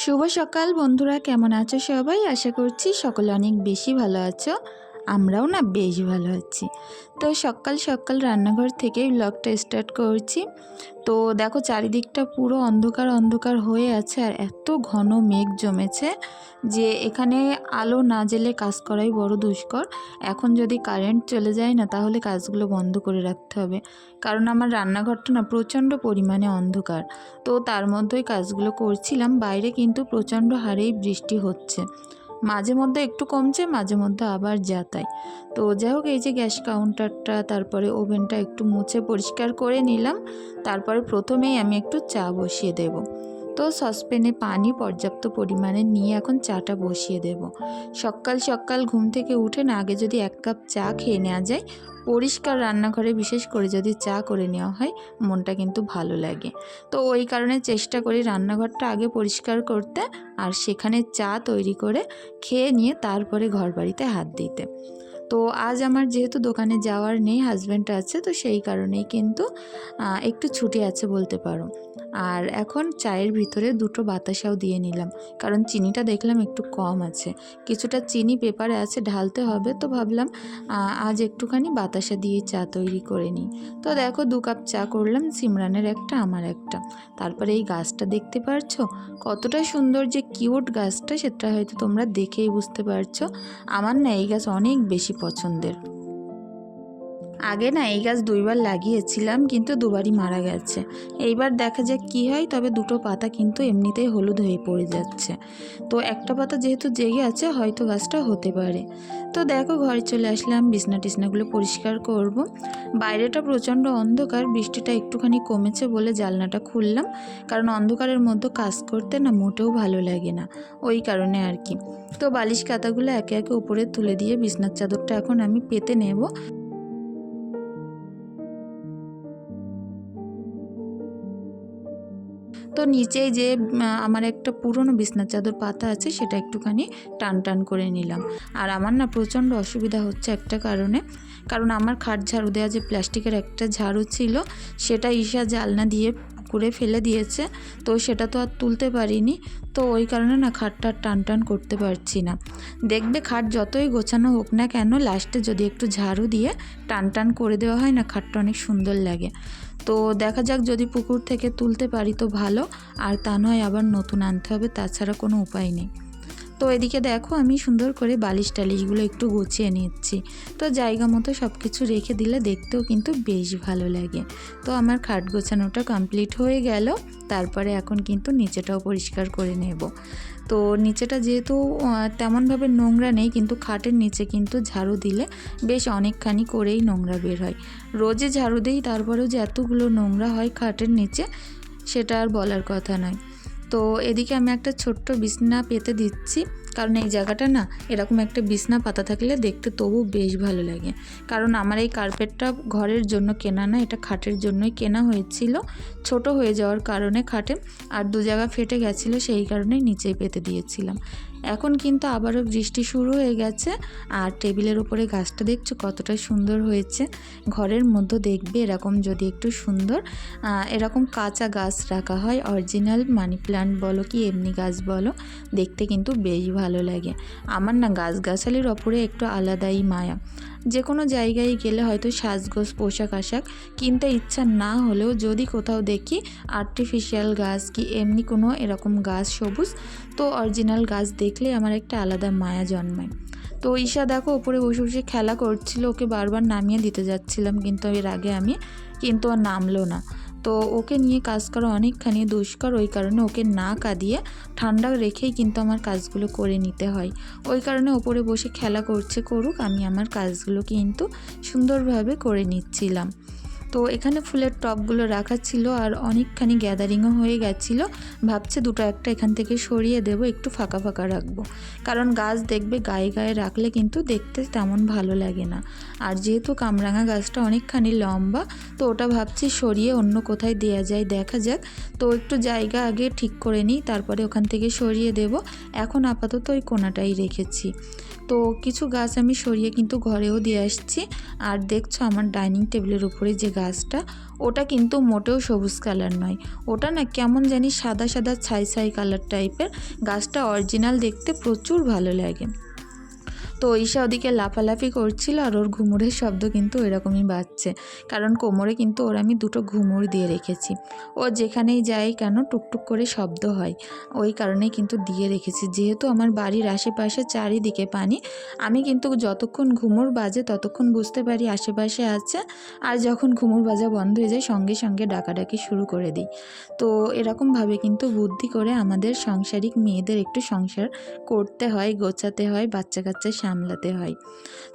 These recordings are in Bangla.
শুভ সকাল বন্ধুরা কেমন আছো সবাই? আশা করছি সকলে অনেক বেশি ভালো আছো। আমরাও না বেশ ভালো আছি। তো সকাল সকাল রান্নাঘর থেকেই ব্লগটা স্টার্ট করছি। তো দেখো চারিদিকটা পুরো অন্ধকার অন্ধকার হয়ে আছে আর এত ঘন মেঘ জমেছে যে এখানে আলো না জেলে কাজ করাই বড় দুষ্কর। এখন যদি কারেন্ট চলে যায় না, তাহলে কাজগুলো বন্ধ করে রাখতে হবে। কারণ আমার রান্নাঘরটা না প্রচণ্ড পরিমাণে অন্ধকার। তো তার মধ্যেই কাজগুলো করছিলাম, বাইরে কিন্তু প্রচণ্ড হারেই বৃষ্টি হচ্ছে। মাঝে মধ্যে একটু কমছে, মাঝে মধ্যে আবার যা তাই তো যাই হোক এই যে গ্যাস কাউন্টারটা, তারপরে ওভেনটা একটু মুছে পরিষ্কার করে নিলাম। তারপরে প্রথমেই আমি একটু চা বসিয়ে দেব। তো সসপ্যানে পানি পর্যাপ্ত পরিমাণে নিয়ে এখন চাটা বসিয়ে দেব। সকাল সকাল ঘুম থেকে উঠে না আগে যদি এক কাপ চা খেয়ে নেওয়া যায়, পরিষ্কার রান্নাঘরে বিশেষ করে যদি চা করে নেওয়া হয়, মনটা কিন্তু ভালো লাগে। তো ওই কারণে চেষ্টা করি রান্নাঘরটা আগে পরিষ্কার করতে আর সেখানে চা তৈরি করে খেয়ে নিয়ে তারপরে ঘর বাড়িতে হাত দিতে। তো আজ আমার যেহেতু দোকানে যাওয়ার নেই হাজব্যান্ড আছে, তো সেই কারণেই কিন্তু একটু ছুটি আছে বলতে পারো। আর এখন চায়ের ভিতরে দুটো বাতাসাও দিয়ে নিলাম, কারণ চিনিটা দেখলাম একটু কম আছে। কিছুটা চিনি পেপারে আছে, ঢালতে হবে, তো ভাবলাম আজ একটুখানি বাতাসা দিয়ে চা তৈরি করে নিই। তো দেখো, দু কাপ চা করলাম, সিমরানের একটা, আমার একটা। তারপরে এই গাছটা দেখতে পারছ? কতটা সুন্দর যে কিউট গাছটা, সেটা হয়তো তোমরা দেখেই বুঝতে পারছ। আমার না এই গাছ অনেক বেশি পছন্দের। আগে না এই গাছ দুইবার লাগিয়েছিলাম, কিন্তু দুবারই মারা গেছে। এইবার দেখা যাক কি হয়, তবে দুটো পাতা কিন্তু এমনিতেই হলুদ হয়ে পড়ে যাচ্ছে। তো একটা পাতা যেহেতু জেগে আছে, হয়তো গাছটা হতে পারে। তো দেখো, ঘরে চলে আসলাম, বিছনা টিসনাগুলো পরিষ্কার করব। বাইরেটা প্রচণ্ড অন্ধকার, বৃষ্টিটা একটুখানি কমেছে বলে জানলাটা খুললাম, কারণ অন্ধকারের মধ্যে কাজ করতে না মোটেও ভালো লাগে না, ওই কারণে আর কি। তো বালিশ কাতাগুলো একে একে উপরে তুলে দিয়ে বিছনার চাদরটা এখন আমি পেতে নেব। তো নিচেই যে আমার একটা পুরনো বিছনার চাদর পাতা আছে, সেটা একটুখানি টান টান করে নিলাম। আর আমার না প্রচণ্ড অসুবিধা হচ্ছে একটা কারণে। কারণ আমার খাট ঝাড়ু দেওয়া যে প্লাস্টিকের একটা ঝাড়ু ছিল, সেটা ঈশা জালনা দিয়ে পুকুরে ফেলে দিয়েছে। তো সেটা তো আর তুলতে পারিনি। তো ওই কারণে না খাটটা টান টান করতে পারছি না। দেখবে খাট যতই গোছানো হোক না কেন, লাস্টে যদি একটু ঝাড়ু দিয়ে টান টান করে দেওয়া হয় না, খাটটা অনেক সুন্দর লাগে। তো দেখা যাক যদি পুকুর থেকে তুলতে পারি তো ভালো, আর তা নয় আবার নতুন আনতে হবে, তাছাড়া কোনো উপায় নেই। তো এদিকে দেখো আমি সুন্দর করে বালিশ টালিশগুলো একটু গুছিয়ে নিচ্ছি। তো জায়গা মতো সব কিছু রেখে দিলে দেখতেও কিন্তু বেশ ভালো লাগে। তো আমার খাট গোছানোটা কমপ্লিট হয়ে গেল, তারপরে এখন কিন্তু নিচেটাও পরিষ্কার করে নেব। তো নিচেটা যেহেতু তেমনভাবে নোংরা নেই, কিন্তু খাটের নিচে কিন্তু ঝাড়ু দিলে বেশ অনেকখানি করেই নোংরা বের হয়। রোজে ঝাড়ু দিই, তারপরেও যে এতগুলো নোংরা হয় খাটের নিচে, সেটা আর বলার কথা নয়। তো এদিকে আমি একটা ছোট্ট বিছনা পেতে দিচ্ছি। কারণ এই জায়গাটা না এরকম একটা বিছনা পাতা থাকলে দেখতে তবু বেশ ভালো লাগে। কারণ আমার এই কার্পেটটা ঘরের জন্য কেনা না, এটা খাটের জন্যই কেনা হয়েছিল। ছোট হয়ে যাওয়ার কারণে খাটে আর দু জায়গা ফেটে গেছিল, সেই কারণেই নিচেই পেতে দিয়েছিলাম। এখন কিন্তু আবারও বৃষ্টি শুরু হয়ে গেছে আর টেবিলের উপরে গাছটা দেখছ কতটা সুন্দর হয়েছে। ঘরের মধ্যে দেখবে এরকম যদি একটু সুন্দর এরকম কাঁচা গাছ রাখা হয়, অরিজিনাল মানি প্ল্যান্ট বলো কি এমনি গাছ বলো, দেখতে কিন্তু বেশ ভালো লাগে। আমার না গাছগাছালির ওপরে একটু আলাদাই মায়া। যে কোনো জায়গায় গেলে হয়তো সাজগোজ পোশাক আশাক কিনতে ইচ্ছা না হলেও যদি কোথাও দেখি আর্টিফিশিয়াল গাছ কি এমনি কোনো এরকম গাছ সবুজ, তো অরিজিনাল গাছ দেখলে আমার একটা আলাদা মায়া জন্মায়। তো ঈশা দেখো ওপরে বসে বসে খেলা করছিল, ওকে বারবার নামিয়ে দিতে যাচ্ছিলাম, কিন্তু এর আগে আমি কিন্তু আর নামলো না। তো ওকে নিয়ে কাজ করা অনেকখানি দুষ্কর, ওই কারণে ওকে না কাঁদিয়ে ঠান্ডা রেখেই কিন্তু আমার কাজগুলো করে নিতে হয়। ওই কারণে ওপরে বসে খেলা করছে করুক, আমি আমার কাজগুলো কিন্তু সুন্দরভাবে করে নিচ্ছিলাম। তো এখানে ফুলের টবগুলো রাখা ছিল আর অনেকখানি গ্যাদারিংও হয়ে গেছিল। ভাবছে দুটো একটা এখান থেকে সরিয়ে দেবো, একটু ফাঁকা ফাঁকা রাখব। কারণ গাছ দেখবে গায়ে গায়ে রাখলে কিন্তু দেখতে তেমন ভালো লাগে না। আর যেহেতু কামরাঙা গাছটা অনেকখানি লম্বা, তো ওটা ভাবছি সরিয়ে অন্য কোথায় দেয়া যায় দেখা যাক। তো একটু জায়গা আগে ঠিক করে নিই, তারপরে ওখান থেকে সরিয়ে দেব। এখন আপাতত ওই কোনাটাই রেখেছি। তো কিছু গাছ আমি সরিয়ে কিন্তু ঘরেও দিয়ে আসছি। আর দেখছ আমার ডাইনিং টেবিলের উপরে যে গাছটা, ওটা কিন্তু মোটেও সবুজ কালার নয়। ওটা না কেমন জানি সাদা সাদা ছাই ছাই কালার টাইপের গাছটা অরিজিনাল দেখতে প্রচুর ভালো লাগে। তো ঈশা ওদিকে লাফালাফি করছিল আর ওর ঘুমুরের শব্দ কিন্তু এরকমই বাজছে। কারণ কোমরে কিন্তু ওর আমি দুটো ঘুমুর দিয়ে রেখেছি। ও যেখানেই যায় কেন টুকটুক করে শব্দ হয়। ওই কারণেই কিন্তু দিয়ে রেখেছি। যেহেতু আমার বাড়ির আশেপাশে চারিদিকে পানি, আমি কিন্তু যতক্ষণ ঘুমুর বাজে ততক্ষণ বুঝতে পারি আশেপাশে আছে। আর যখন ঘুমুর বাজা বন্ধ হয়ে যায়, সঙ্গে সঙ্গে ডাকাডাকি শুরু করে দিই। তো এরকমভাবে কিন্তু বুদ্ধি করে আমাদের সাংসারিক মেয়েদের একটু সংসার করতে হয়, গোছাতে হয়, বাচ্চা কাচ্চা সামলাতে হয়।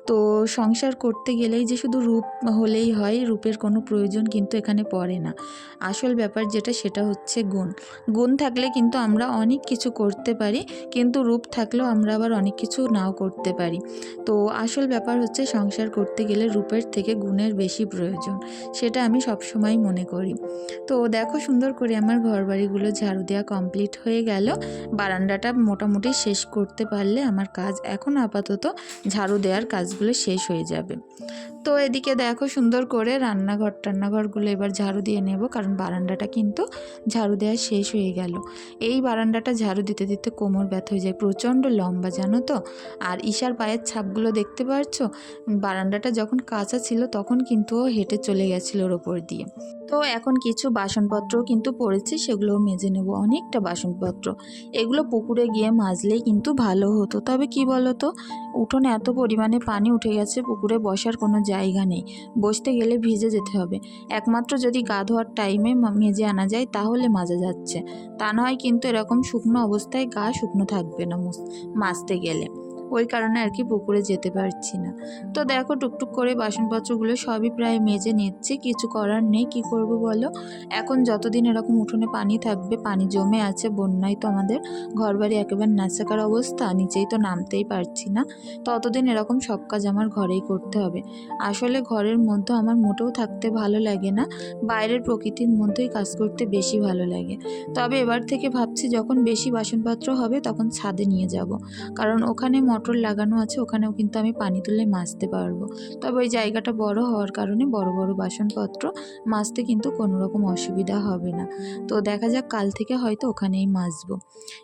তো সংসার করতে গেলেই যে শুধু রূপ হলেই হয়, রূপের কোনো প্রয়োজন কিন্তু এখানে পড়ে না। আসল ব্যাপার যেটা, সেটা হচ্ছে গুণ। গুণ থাকলে কিন্তু আমরা অনেক কিছু করতে পারি, কিন্তু রূপ থাকলেও আমরা আবার অনেক কিছু নাও করতে পারি। তো আসল ব্যাপার হচ্ছে, সংসার করতে গেলে রূপের থেকে গুণের বেশি প্রয়োজন, সেটা আমি সবসময় মনে করি। তো দেখো সুন্দর করে আমার ঘর বাড়িগুলো ঝাড়ু দেওয়া কমপ্লিট হয়ে গেল। বারান্দাটা মোটামুটি শেষ করতে পারলে আমার কাজ এখন আপাতত ঝাড়ু দেওয়ার কাজগুলো শেষ হয়ে যাবে। তো এদিকে দেখো সুন্দর করে রান্নাঘর, টান্নাঘরগুলো এবার ঝাড়ু দিয়ে নেব, কারণ বারান্দাটা কিন্তু ঝাড়ু দেওয়া শেষ হয়ে গেল। এই বারান্দাটা ঝাড়ু দিতে দিতে কোমর ব্যথা হয়ে যায়, প্রচণ্ড লম্বা, জানো তো? আর ঈশার পায়ের ছাপগুলো দেখতে পারছ? বারান্দাটা যখন কাঁচা ছিল তখন কিন্তু ও হেঁটে চলে গেছিল ওর ওপর দিয়ে। তো এখন কিছু বাসনপত্রও কিন্তু পড়েছে, সেগুলোও মেজে নেব, অনেকটা বাসনপত্র। এগুলো পুকুরে গিয়ে মাজলেই কিন্তু ভালো হতো। তবে কি বলো তো উঠোনে এত পরিমাণে পানি উঠে গেছে, পুকুরে বসার কোনো জায়গা নেই। বসতে গেলে ভিজে যেতে হবে। একমাত্র যদি গা ধোয়ার টাইমে মেজে আনা যায়, তাহলে মাজা যাচ্ছে। তা নয়, কিন্তু এরকম শুকনো অবস্থায় গা শুকনো থাকবে না মাজতে গেলে। ওই কারণে আর কি পুকুরে যেতে পারছি না। তো দেখো টুকটুক করে বাসনপত্রগুলো সবই প্রায় মেজে নিচ্ছে, কিছু করার নেই, কি করব বলো? এখন যতদিন এরকম উঠোনে পানি থাকবে, পানি জমে আছে, বন্যায় তো আমাদের ঘরবাড়ি একেবারে নাচাকার অবস্থা, নিচেই তো নামতেই পারছি না। ততদিন এরকম সব কাজ আমার ঘরেই করতে হবে। আসলে ঘরের মধ্যে আমার মোটেও থাকতে ভালো লাগে না, বাইরের প্রকৃতির মধ্যেই কাজ করতে বেশি ভালো লাগে। তবে এবার থেকে ভাবছি যখন বেশি বাসনপত্র হবে তখন ছাদে নিয়ে যাব। কারণ ওখানে মোটর লাগানো আছে, ওখানেও কিন্তু আমি পানি তুলে মাজতে পারব। তবে ওই জায়গাটা বড় হওয়ার কারণে বড় বড় বাসনপত্র মাজতে কিন্তু কোনো রকম অসুবিধা হবে না। তো দেখা যাক, কাল থেকে হয়তো ওখানেই মাজবো।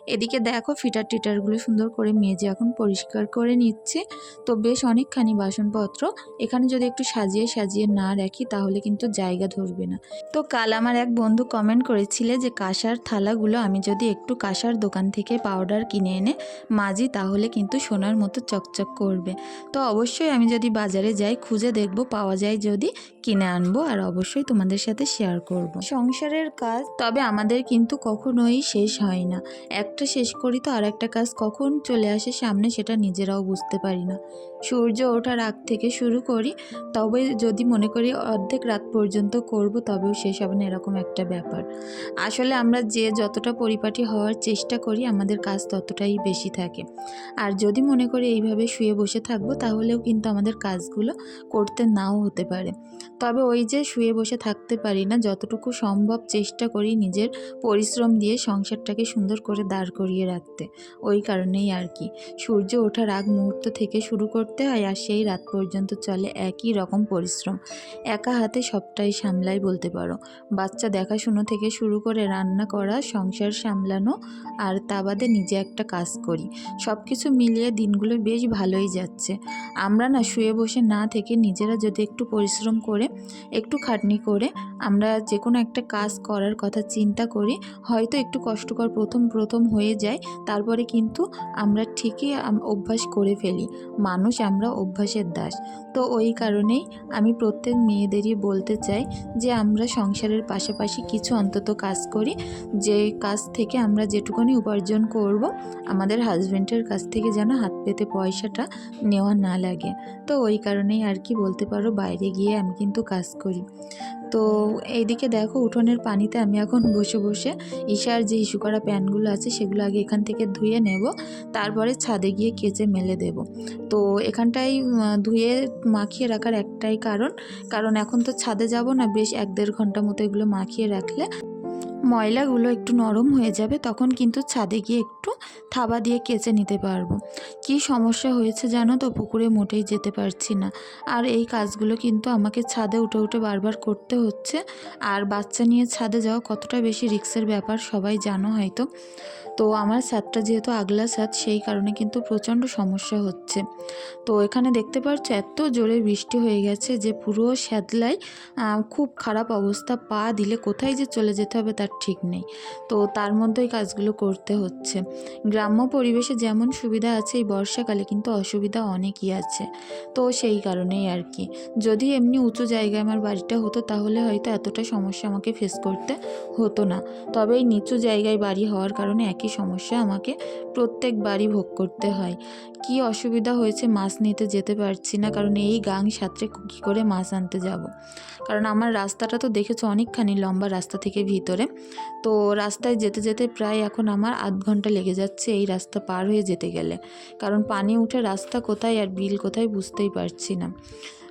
এদিকে দেখো, ফিটার টিটারগুলো সুন্দর করে মেজে এখন পরিষ্কার করে নিচ্ছে। তো বেশ অনেকখানি বাসনপত্র। এখানে যদি একটু সাজিয়ে সাজিয়ে না রাখি, তাহলে কিন্তু জায়গা ধরবে না। তো কাল আমার এক বন্ধু কমেন্ট করেছিলে যে কাঁসার থালাগুলো আমি যদি একটু কাঁসার দোকান থেকে পাউডার কিনে এনে মাজি, তাহলে কিন্তু সোনার মতো চকচক করবে। তো অবশ্যই আমি যদি বাজারে যাই, খুঁজে দেখব, পাওয়া যায় যদি কিনে আনব আর অবশ্যই তোমাদের সাথে শেয়ার করব। সংসারের কাজ তবে আমাদের কিন্তু কখনোই শেষ হয় না। একটা শেষ করি তো আর একটা কাজ কখন চলে আসে সামনে সেটা নিজেরাও বুঝতে পারি না। সূর্য ওঠার আগ থেকে শুরু করি, তবে যদি মনে করি অর্ধেক রাত পর্যন্ত করব, তবেও শেষ হবে না, এরকম একটা ব্যাপার। আসলে আমরা যে যতটা পরিপাটি হওয়ার চেষ্টা করি, আমাদের কাজ ততটাই বেশি থাকে। আর যদি মনে করি এইভাবে শুয়ে বসে থাকব, তাহলেও কিন্তু আমাদের কাজগুলো করতে নাও হতে পারে। তবে ওই যে শুয়ে বসে থাকতে পারি না, যতটুকু সম্ভব চেষ্টা করি নিজের পরিশ্রম দিয়ে সংসারটাকে সুন্দর করে দাঁড় করিয়ে রাখতে। ওই কারণেই আর কি। সূর্য ওঠার আগ মুহূর্ত থেকে শুরু করতে হয় আর সেই রাত পর্যন্ত চলে একই রকম পরিশ্রম। একা হাতে সবটাই সামলাই বলতে পারো। বাচ্চা দেখাশুনো থেকে শুরু করে রান্না করা, সংসার সামলানো আর তা বাদে নিজে একটা কাজ করি। সব কিছু মিলিয়ে দিনগুলো বেশ ভালোই যাচ্ছে। আমরা না শুয়ে বসে না থেকে নিজেরা যদি একটু পরিশ্রম করে, একটু খাটনি করে, আমরা যে কোনো একটা কাজ করার কথা চিন্তা করি, হয়তো একটু কষ্টকর প্রথম প্রথম হয়ে যায়, তারপরে কিন্তু আমরা ঠিকই অভ্যাস করে ফেলি। মানুষ আমরা অভ্যাসের দাস। তো ওই কারণেই আমি প্রত্যেক মেয়েদেরই বলতে চাই যে আমরা সংসারের পাশাপাশি কিছু অন্তত কাজ করি। যে কাজ থেকে আমরা যেটুকুনি উপার্জন করব, আমাদের হাজব্যান্ডের কাছ থেকে যেন হাত পেতে পয়সাটা নেওয়া না লাগে। তো ওই কারণেই আর কি বলতে পারো, বাইরে গিয়ে আমি কিন্তু কাজ করি। তো এইদিকে দেখো উঠোনের পানিতে আমি এখন বসে বসে ঈশার যে ইস্যু করা প্যানগুলো আছে সেগুলো আগে এখান থেকে ধুয়ে নেব, তারপরে ছাদে গিয়ে কেচে মেলে দেব। তো এখানটাই ধুয়ে মাখিয়ে রাখার একটাই কারণ কারণ এখন তো ছাদে যাব না, বেশ এক দেড় ঘণ্টা মতো এগুলো মাখিয়ে রাখলে ময়লাগুলো একটু নরম হয়ে যাবে, তখন কিন্তু ছাদে গিয়ে একটু থাবা দিয়ে কেচে নিতে পারব। কি সমস্যা হয়েছে জানো তো? পুকুরে মোটেই যেতে পারছি না। আর এই কাজগুলো কিন্তু আমাকে ছাদে উঠে উঠে বারবার করতে হচ্ছে। আর বাচ্চা নিয়ে ছাদে যাওয়া কতটা বেশি রিক্সের ব্যাপার সবাই জানো হয়তো। তো আমার ছাদটা যেহেতু আগলা ছাদ, সেই কারণে কিন্তু প্রচণ্ড সমস্যা হচ্ছে। তো এখানে দেখতে পাচ্ছ এত জোরে বৃষ্টি হয়ে গেছে যে পুরো শ্যাদলায় খুব খারাপ অবস্থা। পা দিলে কোথায় যে চলে যেতে হবে তার ঠিক নেই। তো তার মধ্যেই কাজগুলো করতে হচ্ছে। গ্রাম্য পরিবেশে যেমন সুবিধা আছে এই বর্ষাকালে কিন্তু অসুবিধা অনেকই আছে। তো সেই কারণেই আর কি। যদি এমনি উঁচু জায়গায় আমার বাড়িটা হতো তাহলে হয়তো এতটা সমস্যা আমাকে ফেস করতে হতো না। তবে এই নিচু জায়গায় বাড়ি হওয়ার কারণে একই সমস্যা আমাকে প্রত্যেকবারই ভোগ করতে হয়। কি অসুবিধা হয়েছে মাছ নিতে যেতে পারছি না, কারণ এই গাং সাঁতরে কী করে মাছ আনতে যাব? কারণ আমার রাস্তাটা তো দেখেছ অনেকখানি লম্বা রাস্তা থেকে ভিতরে। তো রাস্তায় যেতে যেতে প্রায় এখন আমার আধ ঘণ্টা লেগে যাচ্ছে এই রাস্তা পার হয়ে যেতে গেলে। কারণ পানি উঠে রাস্তা কোথায় আর বিল কোথায় বুঝতেই পারছি না।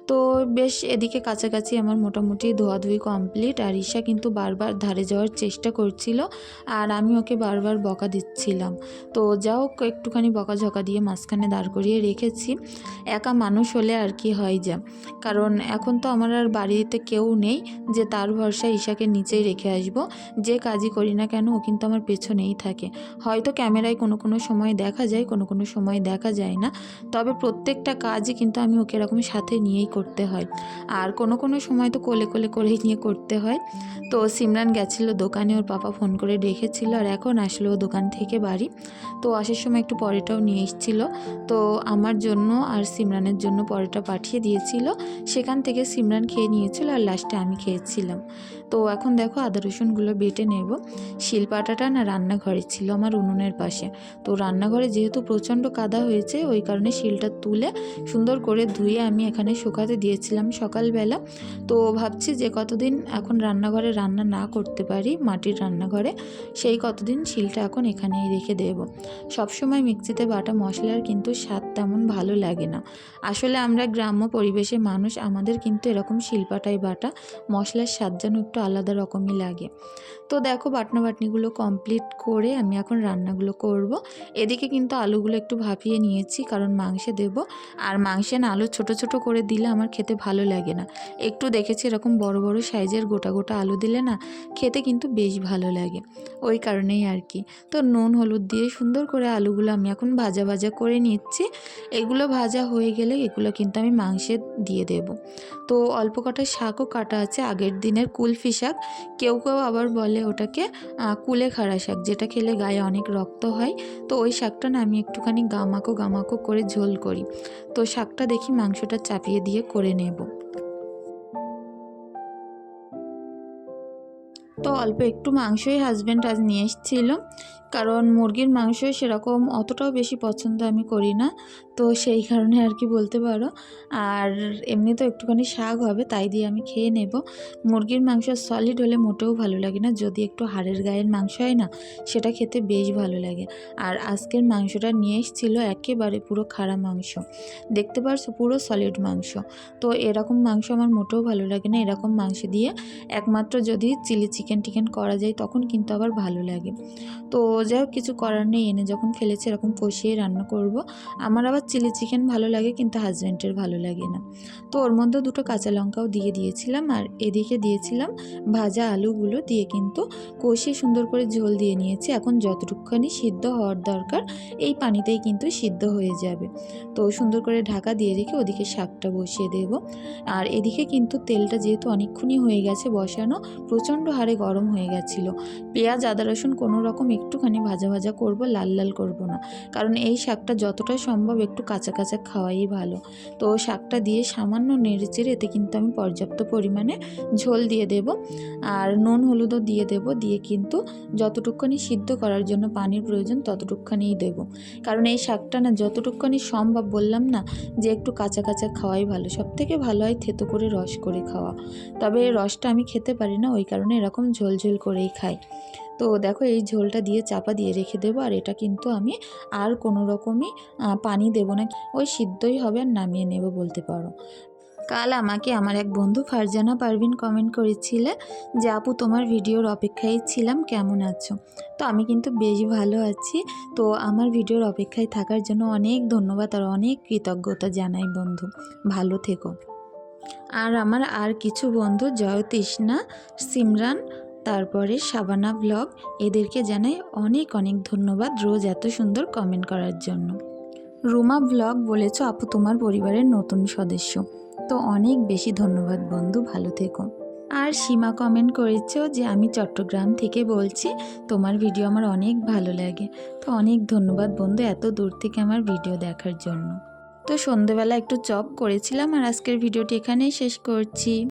তো বেশ এদিকে কাছাকাছি আমার মোটামুটি ধোয়াধুয়ি কমপ্লিট আর ঈশা কিন্তু বারবার ধারে যাওয়ার চেষ্টা করছিল আর আমি ওকে বারবার বকা দিচ্ছিলাম। তো যা হোক, একটুখানি বকাঝকা দিয়ে মাঝখানে দাঁড় করিয়ে রেখেছি। একা মানুষ হলে আর কি হয় যা। কারণ এখন তো আমার আর বাড়িতে কেউ নেই, যে তার ভরসায় ঈশাকে নিচেই রেখে আসব। যে কাজই করি না কেন, ও কিন্তু আমার পেছনেই থাকে। হয়তো ক্যামেরায় কোনো কোনো সময় দেখা যায়, কোনো কোনো সময় দেখা যায় না। তবে প্রত্যেকটা কাজই কিন্তু আমি ওকে এরকম সাথে নিয়েই করতে হয়। আর কোনো কোনো সময় তো কোলে কোলে করেই নিয়ে করতে হয়। তো সিমরান গেছিল দোকানে, ওর পাপা ফোন করে ডেকেছিল আর এখন আসলো দোকান থেকে বাড়ি। তো আসার সময় একটু পরেটাও নিয়ে এসেছিল। তো আমার জন্য আর সিমরানের জন্য পরেটা পাঠিয়ে দিয়েছিল। সেখান থেকে সিমরান খেয়ে নিয়েছিল আর লাস্টে আমি খেয়েছিলাম। তো এখন দেখো আদা রসুনগুলো বেটে নেব। শিলপাটাটা না রান্নাঘরে ছিল আমার উনুনের পাশে। তো রান্নাঘরে যেহেতু প্রচণ্ড কাদা হয়েছে, ওই কারণে শিলটা তুলে সুন্দর করে ধুয়ে আমি এখানে শুকাতে দিয়েছিলাম সকালবেলা। তো ভাবছি যে কতদিন এখন রান্নাঘরে রান্না না করতে পারি, মাটির রান্নাঘরে, সেই কতদিন শিলটা এখন এখানেই রেখে দেব। সবসময় মিক্সিতে বাটা মশলার কিন্তু স্বাদ তেমন ভালো লাগে না। আসলে আমরা গ্রাম্য পরিবেশে মানুষ, আমাদের কিন্তু এরকম শিলপাটায় বাটা মশলার স্বাদ যেন একটু আলাদা রকমই লাগে। তো দেখো বাটনা বাটনিগুলো কমপ্লিট করে আমি এখন রান্নাগুলো করব। এদিকে কিন্তু আলুগুলো একটু ভাপিয়ে নিয়েছি, কারণ মাংসে দেব। আর মাংসে না আলু ছোট ছোট করে দিলে আমার খেতে ভালো লাগে না। একটু দেখেছি এরকম বড় বড় সাইজের গোটা গোটা আলু দিলে না খেতে কিন্তু বেশ ভালো লাগে। ওই কারণেই আর কি। তো নুন, হলুদ দিয়ে সুন্দর করে আলুগুলো আমি এখন ভাজা ভাজা করে নিচ্ছি। এগুলো ভাজা হয়ে গেলে এগুলো কিন্তু আমি মাংসে দিয়ে দেব। তো অল্প কটা শাকও কাটা আছে, আগের দিনের কুলফি শাক কেউ কেউ আবার বলে ওটাকে আহ, কুলে খাড়া শাক যেটা খেলে গায়ে অনেক রক্ত হয়। তো ওই শাকটা না আমি একটুখানি গামাকো গামাকো করে ঝোল করি। তো শাকটা দেখি মাংসটা চাপিয়ে দিয়ে করে নেব। তো অল্প একটু মাংসই হাজব্যান্ড আজ নিয়ে এসেছিল। কারণ মুরগির মাংস সেরকম অতটাও বেশি পছন্দ আমি করি না। তো সেই কারণে আর কি বলতে পারো। আর এমনি তো একটুখানি শাক হবে, তাই দিয়ে আমি খেয়ে নেব। মুরগির মাংস সলিড হলে মোটেও ভালো লাগে না, যদি একটু হাড়ের গায়ের মাংস হয় না, সেটা খেতে বেশ ভালো লাগে। আর আজকের মাংসটা নিয়ে এসেছিল একেবারে পুরো খাড়া মাংস। দেখতে পারছ? পুরো সলিড মাংস। তো এরকম মাংস আমার মোটেও ভালো লাগে না, এরকম মাংস দিয়ে একমাত্র যদি চিলি চিকেন টিকেন করা যায়, তখন কিন্তু আবার ভালো লাগে। তো যাই কিছু করার নেই, এনে যখন ফেলেছে এরকম কষিয়ে রান্না করব। আমার আবার চিলি চিকেন ভালো লাগে, কিন্তু হাজব্যান্ডের ভালো লাগে না। তো ওর মধ্যে দুটো কাঁচা লঙ্কাও দিয়ে দিয়েছিলাম, আর এদিকে দিয়েছিলাম ভাজা আলুগুলো দিয়ে কিন্তু কষিয়ে সুন্দর করে ঝোল দিয়ে নিয়েছি। এখন যতটুকুখানি সিদ্ধ হওয়ার দরকার, এই পানিতেই কিন্তু সিদ্ধ হয়ে যাবে। তো সুন্দর করে ঢাকা দিয়ে রেখে ওদিকে শাকটা বসিয়ে দেব। আর এদিকে কিন্তু তেলটা যেহেতু অনেকক্ষণই হয়ে গেছে বসানো, প্রচণ্ড হারে গরম হয়ে গেছিল। পেঁয়াজ, আদা, রসুন কোনো রকম একটুখানি ভাজা ভাজা করব, লাল লাল করব না। কারণ এই শাকটা যতটা সম্ভব একটু কাঁচা কাঁচা খাওয়াই ভালো। তো শাকটা দিয়ে সামান্য নেড়ে এতে কিন্তু আমি পর্যাপ্ত পরিমাণে ঝোল দিয়ে দেব। আর নুন হলুদও দিয়ে দেব। দিয়ে কিন্তু যতটুকুখানি সিদ্ধ করার জন্য পানির প্রয়োজন ততটুকুখানিই দেব। কারণ এই শাকটা না যতটুকুখানি সম্ভব বললাম না যে একটু কাঁচা কাঁচা খাওয়াই ভালো। সব থেকে ভালো হয় থেতো করে রস করে খাওয়া। তবে রসটা আমি খেতে পারি না, ওই কারণে এরকম ঝোল ঝোল করেই খাই। তো দেখো এই ঝোলটা দিয়ে চাপা দিয়ে রেখে দেবো, আর এটা কিন্তু আমি আর কোনো রকমই পানি দেবো না, ওই সিদ্ধই হবে আর নামিয়ে নেব বলতে পারো। কাল আমাকে আমার এক বন্ধু ফারজানা পারভিন কমেন্ট করেছিলে যে, আপু, তোমার ভিডিওর অপেক্ষায় ছিলাম, কেমন আছো? তো আমি কিন্তু বেশ ভালো আছি। তো আমার ভিডিওর অপেক্ষায় থাকার জন্য অনেক ধন্যবাদ আর অনেক কৃতজ্ঞতা জানাই বন্ধু। ভালো থেকো। আর আমার আর কিছু বন্ধু, জয়তৃষ্ণা, সিমরান তারপরে সাবানা ব্লগ এদেরকে জানাই অনেক অনেক ধন্যবাদ রোজ এত সুন্দর কমেন্ট করার জন্য। রুমা ব্লগ বলেছ, আপু তোমার পরিবারের নতুন সদস্য। তো অনেক বেশি ধন্যবাদ বন্ধু, ভালো থেকো। আর সীমা কমেন্ট করেছ যে, আমি চট্টগ্রাম থেকে বলছি, তোমার ভিডিও আমার অনেক ভালো লাগে। তো অনেক ধন্যবাদ বন্ধু এত দূর থেকে আমার ভিডিও দেখার জন্য। তো সন্ধেবেলা একটু চপ করেছিলাম আর আজকের ভিডিওটি এখানেই শেষ করছি।